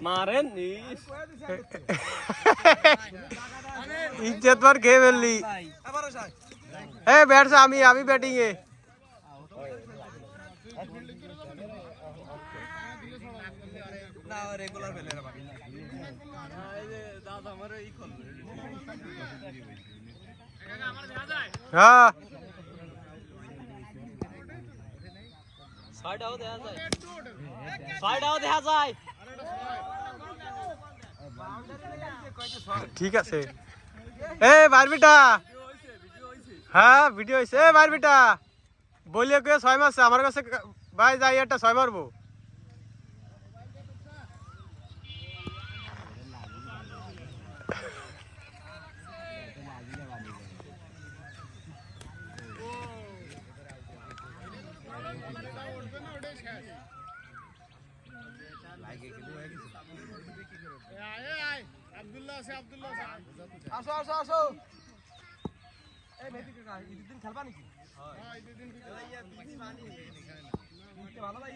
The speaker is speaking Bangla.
মারেন ইজ্জত বার খেয়ে ফেললি এ ব্যাটস আমি আমি ব্যাটিং এ হ্যাঁ ছয়টাও দেখা যায় ছয়টাও দেখা যায় ঠিক আছে। এ, বারবিটা। হ্যাঁ ভিডিও হয়েছে এ, বারবিটা। বলিয়ে কে ছয় মারছে। আমার কাছে ভাই, যাই, একটা ছয় মারবো। আসো আসো আসো। এই মেয়েটি কাকা ঈদের দিন খেলবা নাকি? হ্যাঁ ঈদের দিন ভালো ভাই